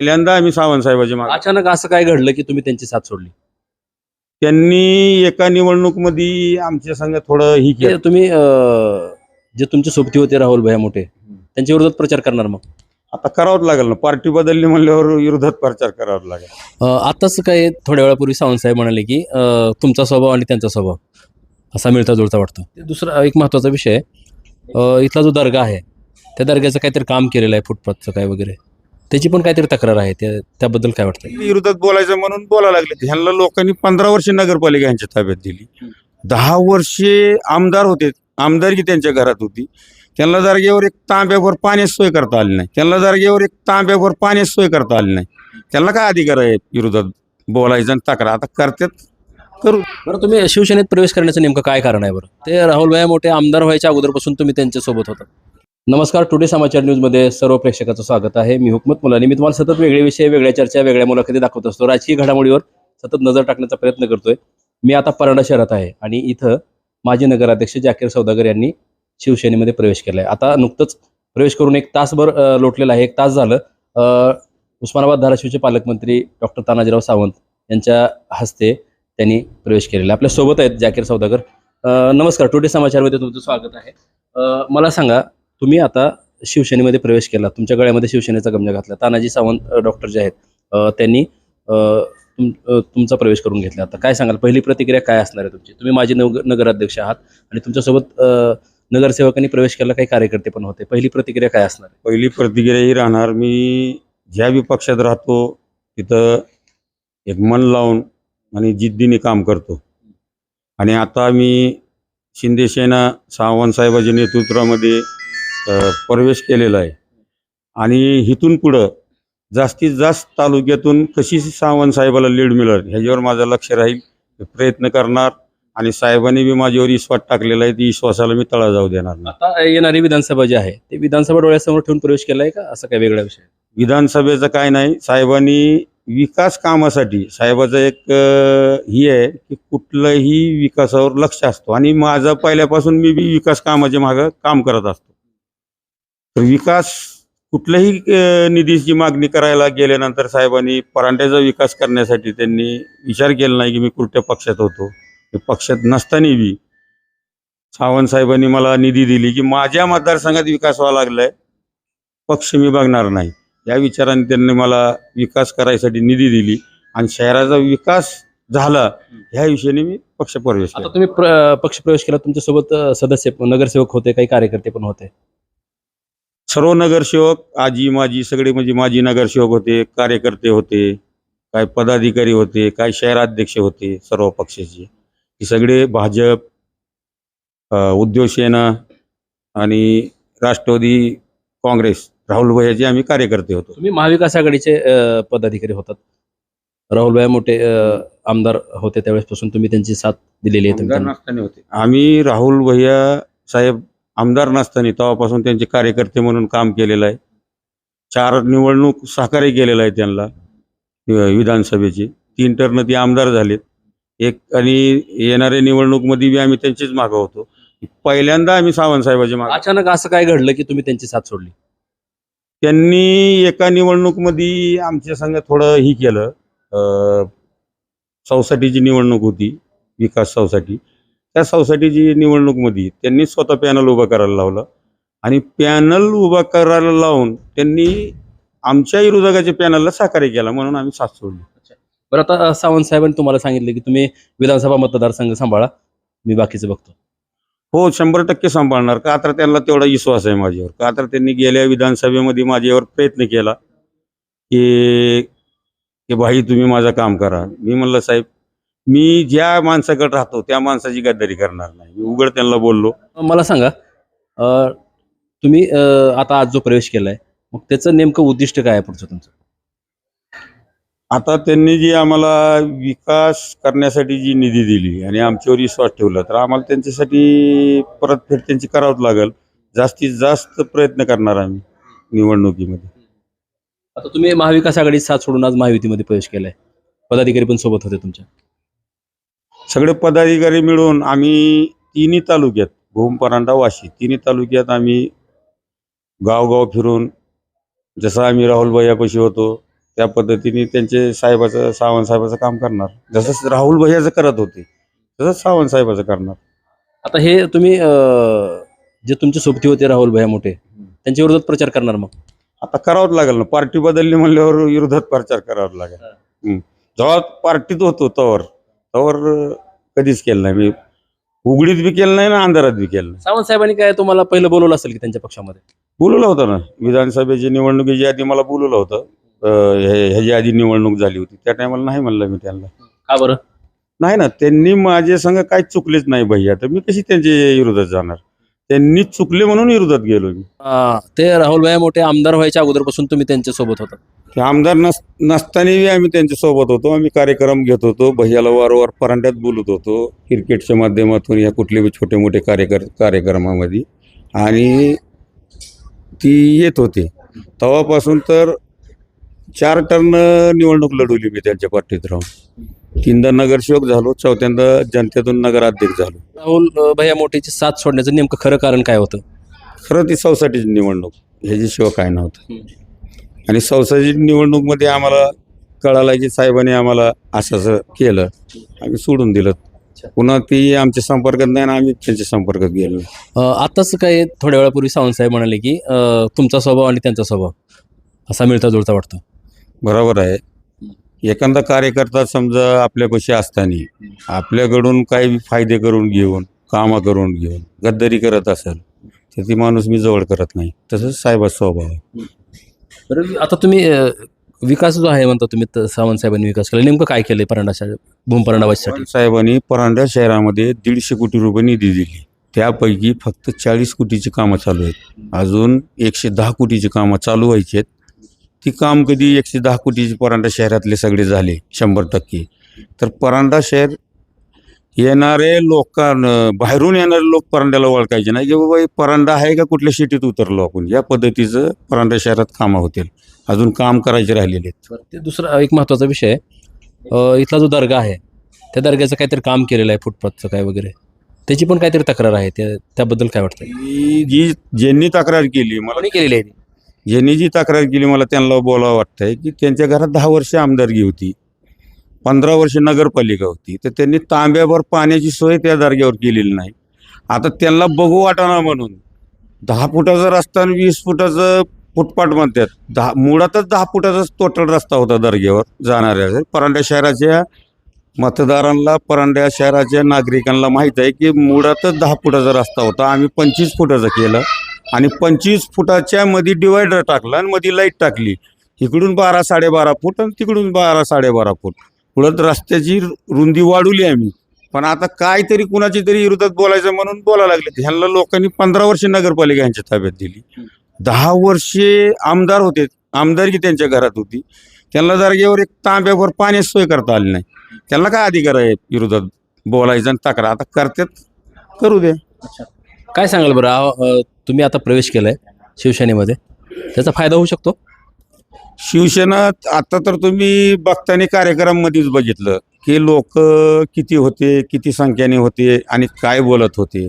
पहिल्यांदा आम्ही सावंत साहेबाची माग. अचानक असं काय घडलं की तुम्ही त्यांची साथ सोडली? त्यांनी एका निवडणूकमध्ये आमच्या संघ थोडं ही ते केलं. तुम्ही अं, जे तुमचे सोबती होते राहुल भैया मोठे त्यांच्या विरोधात प्रचार करणार मग? आता करावंच लागेल ना. पार्टी बदलली म्हणल्यावर विरोधात प्रचार करावा लागेल. अं, आताच काय थोड्या वेळापूर्वी सावंत साहेब म्हणाले की अं, तुमचा स्वभाव आणि त्यांचा स्वभाव असा मिळता जुळता वाटतो दुसरा एक महत्त्वाचा विषय आहे. अं, इथला जो दर्गा आहे त्या दर्ग्याचं काहीतरी काम केलेलं आहे फुटपाथचं काय वगैरे. त्याची पण काहीतरी तक्रार आहे. त्या त्याबद्दल काय वाटतं विरोधात बोलायचं म्हणून बोलायला लागले. ह्यांना लोकांनी पंधरा वर्षे नगरपालिका यांच्या ताब्यात दिली. दहा वर्षे आमदार होते. आमदारकी त्यांच्या घरात होती. त्यांना जारगेवर एक तांब्यावर पाण्याची सोय करता आली नाही. त्यांना जारगेवर एक तांब्यावर पाण्याची सोय करता आली नाही. त्यांना काय अधिकार आहे विरोधात बोलायचं आणि तक्रार? आता करतात. करू. बरं तुम्ही शिवसेनेत प्रवेश करण्याचं नेमकं काय कारण आहे बरं? ते राहुल भैया मोठे आमदार व्हायच्या अगोदरपासून तुम्ही त्यांच्यासोबत होता. नमस्कार टुडे समाचार न्यूजमध्ये सर्व प्रेक्षकाचं स्वागत आहे. मी हुकमत मुलानी. मी तुम्हाला सतत वेगळे विषय वेगळ्या चर्चा वेगळ्या मुलाखती दाखवत असतो. राजकीय घडामोडीवर सतत नजर टाकण्याचा प्रयत्न करतोय. मी आता परांडा शहरात आहे आणि इथं माजी नगराध्यक्ष जाकीर सौदागर यांनी शिवसेनेमध्ये प्रवेश केला आहे आता नुकतंच प्रवेश करून एक तासभर लोटलेला आहे. एक तास झालं. उस्मानाबाद धाराशिवचे पालकमंत्री डॉक्टर तानाजीराव सावंत यांच्या हस्ते त्यांनी प्रवेश केलेला. आहे. आपल्यासोबत आहेत जाकीर सौदागर. नमस्कार. टुडे समाचारमध्ये तुमचं स्वागत आहे. मला सांगा तुम्ही आता शिवसेनेमध्ये प्रवेश केला तुमच्या गळ्यामध्ये शिवसेनेचा गमजा घातला. तानाजी सावंत डॉक्टर जे आहेत त्यांनी तुम तुमचा प्रवेश करून घेतला. आता काय सांगाल पहिली प्रतिक्रिया काय असणार आहे तुमची? तुम्ही माझे नग नगराध्यक्ष आहात आणि तुमच्यासोबत नगरसेवकांनी प्रवेश केला काही कार्यकर्ते पण होते. पहिली प्रतिक्रिया काय असणार आहे? पहिली प्रतिक्रिया ही राहणार मी ज्या विपक्षात राहतो तिथं एक मन लावून आणि जिद्दीने काम करतो. आणि आता मी शिंदेसेना सावंत साहेबाच्या नेतृत्वामध्ये प्रवेश केलेला आहे. आणि इथून पुढं जास्तीत जास्त तालुक्यातून कशी सावंत साहेबाला लीड मिळेल ह्याच्यावर माझं लक्ष राहील. प्रयत्न करणार आणि साहेबांनी बी माझ्यावर विश्वास टाकलेला आहे. ती विश्वासाला मी तळा जाऊ देणार नाही. आता येणारी विधानसभा जी आहे ते विधानसभा डोळ्यासमोर ठेवून प्रवेश केला आहे का? असं काय वेगळा विषय विधानसभेचं काय नाही. साहेबांनी विकास कामासाठी साहेबाचं एक ही आहे की कुठलंही विकासावर लक्ष असतो. आणि माझं पहिल्यापासून मी बी विकास कामाच्या मागं काम करत असतो. तर विकास कुठल्याही निधीची मागणी करायला गेल्यानंतर साहेबांनी परांड्याचा विकास करण्यासाठी त्यांनी विचार केला नाही की मी कुठल्या पक्षात होतो. मी पक्षात नसताना बी सावंत साहेबांनी मला निधी दिली की माझ्या मतदारसंघात विकास व्हावा लागलाय. पक्ष मी बघणार नाही. या विचाराने त्यांनी मला विकास करायसाठी निधी दिली आणि शहराचा विकास झाला ह्या विषयाने मी पक्ष प्रवेश आता तुम्ही प्र- पक्ष प्रवेश केला. तुमच्यासोबत सदस्य नगरसेवक होते काही कार्यकर्ते पण होते. सर्व नगरसेवक आजी माजी सगळे म्हणजे माजी नगरसेवक होते कार्यकर्ते होते काय पदाधिकारी होते काय शहराध्यक्ष होते सर्व पक्षाचे. हे सगळे भाजप अ, उद्योग सेना आणि राष्ट्रवादी काँग्रेस राहुल भैयाचे आम्ही कार्यकर्ते होतो. तुम्ही महाविकास आघाडीचे पदाधिकारी होतात. राहुल भाई मोठे आमदार होते त्यावेळेसपासून तुम्ही त्यांची साथ दिलेली आहे होते. आम्ही राहुल भैया साहेब आमदार नसताना तेव्हापासून त्यांचे कार्यकर्ते म्हणून काम केलेलं आहे. चार निवडणूक सहकार्य केलेलं आहे त्यांना विधानसभेची. तीन टर्न ते आमदार झालेत. एक आणि येणाऱ्या निवडणूकमध्ये बी आम्ही त्यांचीच मागं होतो. पहिल्यांदा आम्ही सावंत साहेबाची मागं अचानक असं काय घडलं की तुम्ही त्यांची साथ सोडली? त्यांनी एका निवडणूकमध्ये आमच्या संघ थोडं ही केलं. अं, चौसाटीची निवडणूक होती विकास चौसाठी त्या चौसाटीची निवडणूकमध्ये त्यांनी स्वतः पॅनल उभं करायला लावलं. आणि पॅनल उभा करायला लावून त्यांनी आमच्या विरोधकाच्या पॅनलला सहकार्य केला म्हणून आम्ही साथ सोडली. बरं आता सावंत साहेबांनी तुम्हाला सांगितलं की तुम्ही विधानसभा मतदारसंघ सांभाळा मी बाकीचं बघतो. हो शंभर टक्के सांभाळणार. का तर त्यांना तेवढा विश्वास आहे माझ्यावर. का तर त्यांनी गेल्या विधानसभेमध्ये माझ्यावर प्रयत्न केला की की भाई तुम्ही माझं काम करा. मी म्हणलं साहेब मी ज्या माणसाकडे राहतो त्या माणसाची गद्दारी करणार नाही. मी उघड त्यांना बोललो. मला सांगा अं, तुम्ही अं, आता आज जो प्रवेश केलाय मग त्याचं नेमकं उद्दिष्ट काय आहे पुढचं तुमचं? आता त्यांनी जी आम्हाला विकास करण्यासाठी जी निधी दिली आणि आमच्यावर विश्वास ठेवला तर आम्हाला त्यांच्यासाठी परतफेड त्यांची करावंच लागेल. जास्तीत जास्त प्रयत्न करणार आम्ही निवडणुकीमध्ये. आता तुम्ही महाविकास आघाडी साथ सोडून आज महायुतीमध्ये प्रवेश केलाय. पदाधिकारी पण सोबत होते तुमच्या. सगळे पदाधिकारी मिळून आम्ही तिन्ही तालुक्यात भूम परांडा वाशी तिन्ही तालुक्यात आम्ही गावगाव फिरून जसं आम्ही राहुल भैयापाशी होतो त्या पद्धतीने त्यांचे साहेबाचं सावंत साहेबाचं काम करणार. जसं राहुल भैयाचं करत होते तसंच सावंत साहेबाचं करणार. आता हे तुम्ही अं, जे तुमचे सोबती होते राहुल भैया मोठे त्यांच्या विरोधात प्रचार करणार मग? आता करावंच लागेल ना. पार्टी बदलली म्हणल्यावर विरोधात प्रचार करावा लागेल. हम्म. जेव्हा पार्टीत होतो तवर तवर कधीच केलं नाही. मी उघडीत बी केलं नाही ना अंधारात बी केलं नाही. सावंत साहेबांनी काय तुम्हाला पहिलं बोलवलं असेल की त्यांच्या पक्षामध्ये? बोलवलं होतं ना. विधानसभेची निवडणुकीची आधी मला बोलवलं होतं. अं, हे- ह्याची आधी निवडणूक झाली होती. त्या टायमाला नाही म्हणलं मी त्यांना. का बरं? नाही ना त्यांनी माझे संग काहीच चुकलेच नाही भैया. तर मी कशी त्यांच्या विरोधात जाणार? त्यांनी चुकले म्हणून विरोधात गेलो मी. ते राहुल भैया मोठे आमदार व्हायच्या अगोदरपासून तुम्ही त्यांच्यासोबत होता. ते आमदार नस नसतानाही आम्ही त्यांच्यासोबत होतो. आम्ही कार्यक्रम घेत होतो. भैयाला वारंवार परांड्यात बोलत होतो. क्रिकेटच्या माध्यमातून या कुठले बी छोटे मोठे कार्यकर कार्यक्रमामध्ये. आणि ती येत होते. तेव्हापासून तर चार टर्न निवडणूक लढवली मी त्यांच्या पार्टीत राहून. तीनदा नगरसेवक झालो चौथ्यांदा जनतेतून नगराध्यक्ष झालो. राहुल अं, भैया मोठेची साथ सोडण्याचं नेमकं खरं कारण काय होतं? खरं ती चौसाठीची निवडणूक ह्याच्याशिवाय काय नव्हतं. आणि चौसाची निवडणूकमध्ये आम्हाला कळालं की साहेबांनी आम्हाला असं असं केलं आम्ही सोडून दिलं. पुन्हा ती आमच्या संपर्कात नाही आणि आम्ही त्यांच्या संपर्कात गेलो नाही. अं, आताच काय थोड्या वेळापूर्वी सावंत साहेब म्हणाले की अं, तुमचा स्वभाव आणि त्यांचा स्वभाव असा मिळता जुळता वाटतो. बरोबर आहे. एखादा कार्यकर्ता समजा आपल्यापाशी असताना आपल्याकडून काही फायदे करून घेऊन कामं करून घेऊन गद्दारी करत असेल तर ती माणूस मी जवळ करत नाही. तसंच साहेबाचा स्वभाव आहे. बरं आता तुम्ही अं, विकास जो आहे म्हणता तुम्ही त- सावंत साहेबांनी विकास केला. नेमकं काय केलंय परांडा भूम परांडावासीसाठी साहेबांनी परांडा शहरामध्ये दीडशे कोटी रुपये निधी दिली. त्यापैकी फक्त चाळीस कोटीची कामं चालू आहेत. अजून एकशे दहा कोटीची कामं चालू व्हायची आहेत. ती काम कधी एकशे दहा कोटीची परांडा शहरातले सगळे झाले शंभर टक्के. तर परांडा शहर येणारे लोकां बाहेरून येणारे लोक परांड्याला ओळखायचे नाही की बाबा परांडा आहे का कुठल्या सिटीत उतरलो आपण? या पद्धतीचं परांडा शहरात कामं होतील. अजून काम करायचे राहिलेले आहेत. ते दुसरा एक महत्त्वाचा विषय आहे. इथला जो दर्गा आहे त्या दर्ग्याचं काहीतरी काम केलेलं आहे फुटपाथचं काय वगैरे. त्याची पण काहीतरी तक्रार आहे त्या त्याबद्दल काय वाटतं जी ज्यांनी तक्रार केली मला केलेली आहे यांनी ज्यांनी जी तक्रार केली मला त्यांना बोलावं वाटतंय की त्यांच्या घरात दहा वर्ष आमदारगी होती पंधरा वर्ष नगरपालिका होती तर त्यांनी तांब्याभर पाण्याची सोय त्या दर्ग्यावर केलेली नाही. आता त्यांना बघू वाटाणा म्हणून दहा फुटाचा रस्ता आणि वीस फुटाचं फुटपाट म्हणतात दहा मुळातच दहा फुटाचाच टोटल रस्ता होता दर्ग्यावर जाणाऱ्या परांड्या शहराच्या मतदारांना परांड्या शहराच्या नागरिकांना माहीत आहे की मुळातच दहा फुटाचा रस्ता होता आम्ही पंचवीस फुटाचा केलं. आणि पंचवीस फुटाच्या मध्ये डिवायडर टाकला आणि मध्ये लाइट टाकली. इकडून बारा साडेबारा फूट आणि तिकडून बारा साडेबारा फूट. पुढं रस्त्याची रुंदी वाढवली आम्ही. पण आता काहीतरी कुणाची तरी विरोधात बोलायचं म्हणून बोलायला लागले. ह्यांना लोकांनी पंधरा वर्षे नगरपालिका यांच्या ताब्यात दिली. दहा वर्षे आमदार होते. आमदारकी त्यांच्या घरात होती. त्यांना जागेवर एक तांब्यावर पाण्याची सोय करता आली नाही. त्यांना काय अधिकार आहे विरोधात बोलायचं आणि तक्रार? आता करतात. करू दे. काय सांगाल बरं? तुम्ही आता प्रवेश केलाय शिवसेनेमध्ये. त्याचा फायदा होऊ शकतो? शिवसेना आता तर तुम्ही बघताना कार्यक्रमामध्येच बघितलं की लोक किती होते किती संख्येने होते आणि काय बोलत होते.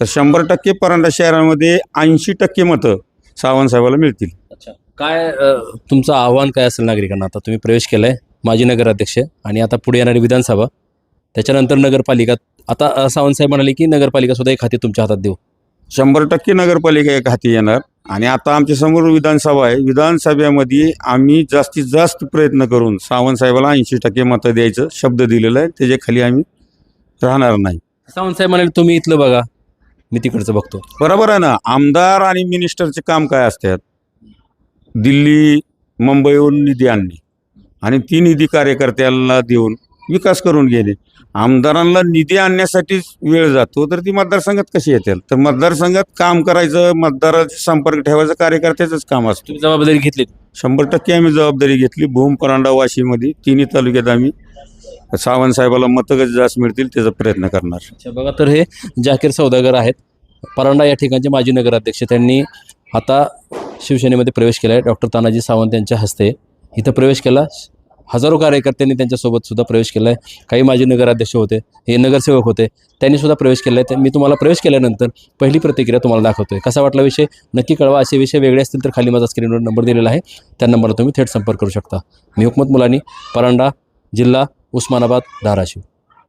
तर शंभर टक्के परांडा शहरामध्ये ऐंशी टक्के मतं सावंत साहेबाला मिळतील. अच्छा. काय तुमचं आव्हान काय असेल नागरिकांना? आता तुम्ही प्रवेश केलाय माजी नगराध्यक्ष आणि आता पुढे येणारी विधानसभा. त्याच्यानंतर नगरपालिका आता अं, सावंत साहेब म्हणाले की नगरपालिका सुद्धा एक हाती तुमच्या हातात देऊ. शंभर टक्के नगरपालिका एक हाती येणार. आणि आता आमच्यासमोर विधानसभा आहे. विधानसभेमध्ये आम्ही जास्तीत जास्त प्रयत्न करून सावंत साहेबाला ऐंशी टक्के मतं द्यायचं शब्द दिलेला आहे. त्याच्याखाली आम्ही राहणार नाही. सावंत साहेब म्हणाले तुम्ही इथलं बघा. मी तिकडचं बघतो. बरोबर आहे ना. आमदार आणि मिनिस्टरचे काम काय असतात? दिल्ली मुंबईहून निधी आणणे. आणि ती निधी कार्यकर्त्यांना देऊन विकास करून घेणे आमदारांना निधी आणण्यासाठीच वेळ जातो तर ती मतदारसंघात कशी येतील? तर मतदारसंघात काम करायचं मतदाराचा संपर्क ठेवायचं कार्यकर्त्याचंच काम असतं. जबाबदारी घेतली. शंभर टक्के आम्ही जबाबदारी घेतली. भूम परांडा वाशीमध्ये तिन्ही तालुक्यात आम्ही सावंत साहेबाला मतं कधी जास्त मिळतील त्याचा प्रयत्न करणार. बघा तर हे जाकीर सौदागर आहेत. परांडा या ठिकाणचे माजी नगराध्यक्ष. त्यांनी आता शिवसेनेमध्ये प्रवेश केला आहे डॉक्टर तानाजी सावंत यांच्या हस्ते इथं प्रवेश केला. हजारो कार्यकर्त्यांनी त्यांच्यासोबत सुद्धा प्रवेश केला आहे काही माजी नगराध्यक्ष होते हे नगरसेवक होते त्यांनी सुद्धा प्रवेश केला आहे मी तुम्हाला प्रवेश केल्यानंतर पहिली प्रतिक्रिया तुम्हाला दाखवतोय. कसा वाटला विषय? नक्की कळवा. असे विषय वेगळे असतील तर खाली माझा स्क्रीनवर नंबर दिलेला आहे. त्या नंबरला तुम्ही थेट संपर्क करू शकता. मी हुकमत मुलानी परांडा जिल्हा उस्मानाबाद धाराशिव.